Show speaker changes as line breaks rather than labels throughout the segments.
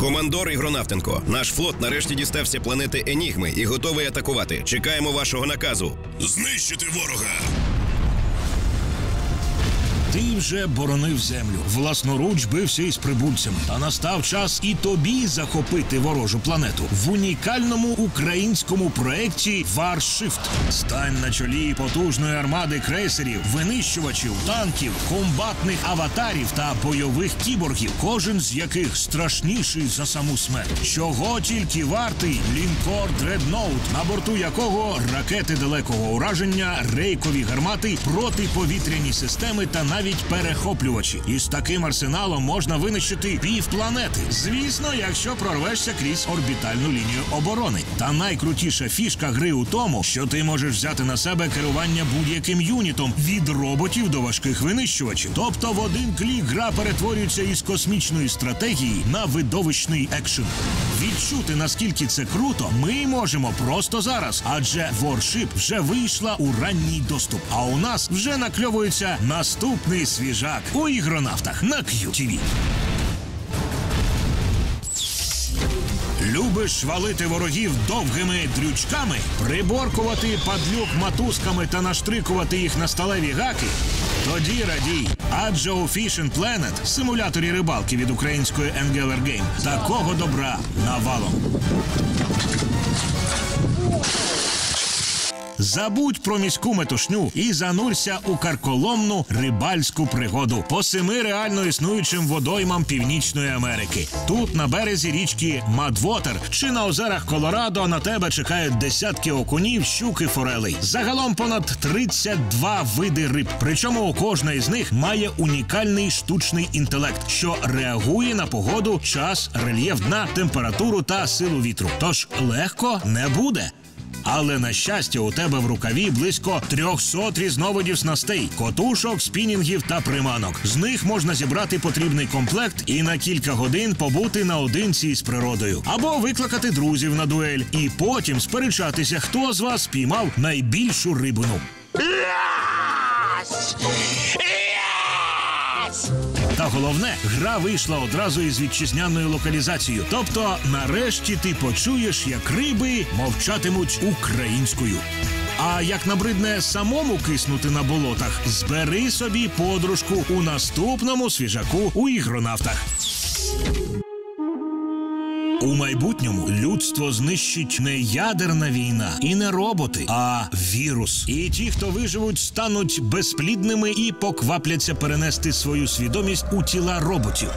Командор Ігронавтенко, наш флот нарешті дістався планети Енігми і готовий атакувати. Чекаємо вашого наказу.
Знищити ворога!
Ти вже боронив землю, власноруч бився із прибульцями. Та настав час і тобі захопити ворожу планету в унікальному українському проєкті Варшифт. Стань на чолі потужної армади крейсерів, винищувачів, танків, комбатних аватарів та бойових кіборгів, кожен з яких страшніший за саму смерть. Чого тільки вартий лінкор Дредноут, на борту якого ракети далекого ураження, рейкові гармати, протиповітряні системи та навіть перехоплювачі. Із таким арсеналом можна винищити пів планети. Звісно, якщо прорвешся крізь орбітальну лінію оборони. Та найкрутіша фішка гри у тому, що ти можеш взяти на себе керування будь-яким юнітом від роботів до важких винищувачів. Тобто в один клік гра перетворюється із космічної стратегії на видовищний екшен. Відчути наскільки це круто, ми можемо просто зараз, адже Warship вже вийшла у ранній доступ. А у нас вже накльовується наступний свіжак у ігронавтах на QTV. Любиш валити ворогів довгими дрючками, приборкувати падлюк матузками та наштрикувати їх на сталеві гаки? Тоді радій. Адже у Fishing Planet, симуляторі рибалки від української NGLR Game, такого добра навалом. Забудь про міську метушню і занурся у карколомну рибальську пригоду по семи реально існуючим водоймам Північної Америки. Тут на березі річки Мадвотер чи на озерах Колорадо на тебе чекають десятки окунів, щуки, форелей. Загалом понад 32 види риб. Причому кожна із них має унікальний штучний інтелект, що реагує на погоду, час, рельєф дна, температуру та силу вітру. Тож легко не буде. Але на щастя, у тебе в рукаві близько 300 різновидів снастей, котушок, спінінгів та приманок. З них можна зібрати потрібний комплект і на кілька годин побути наодинці з природою, або викликати друзів на дуель, і потім сперечатися, хто з вас спіймав найбільшу рибину. Та головне, гра вийшла одразу із вітчизняною локалізацією. Тобто, нарешті ти почуєш, як риби мовчатимуть українською. А як набридне самому киснути на болотах, збери собі подружку у наступному свіжаку у ігронавтах. У майбутньому людство знищить не ядерна війна і не роботи, а вірус. І ті, хто виживуть, стануть безплідними і поквапляться перенести свою свідомість у тіла роботів.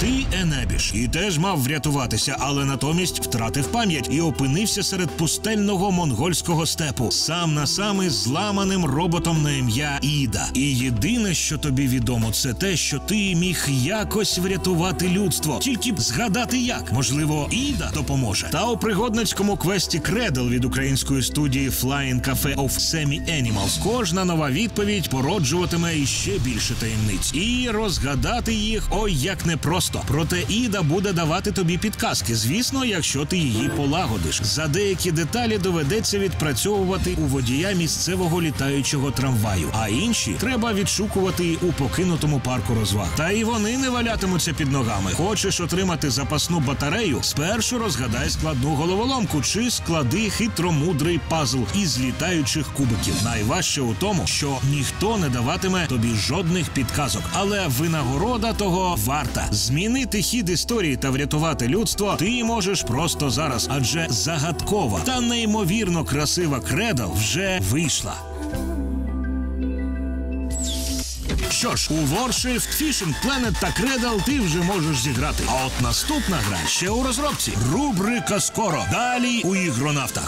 Ти Енебіш і теж мав врятуватися, але натомість втратив пам'ять і опинився серед пустельного монгольського степу, сам на сам із зламаним роботом на ім'я Іда. І єдине, що тобі відомо, це те, що ти міг якось врятувати людство. Тільки б згадати як. Можливо, Іда допоможе. Та у пригодницькому квесті Кредл від української студії Flying Cafe of Semi Animals кожна нова відповідь породжуватиме іще більше таємниць. І розгадати їх ой як непросто. Проте Іда буде давати тобі підказки, звісно, якщо ти її полагодиш. За деякі деталі доведеться відпрацьовувати у водія місцевого літаючого трамваю, а інші треба відшукувати у покинутому парку розваг. Та і вони не валятимуться під ногами. Хочеш отримати запасну батарею? Спершу розгадай складну головоломку чи склади хитромудрий пазл із літаючих кубиків. Найважче у тому, що ніхто не даватиме тобі жодних підказок, але винагорода того варта. Змінити хід історії та врятувати людство ти можеш просто зараз, адже загадкова та неймовірно красива кредо вже вийшла. Що ж, у Warshift, Fishing Planet та Cradle ти вже можеш зіграти. А от наступна гра ще у розробці. Рубрика скоро. Далі у ігронавтах.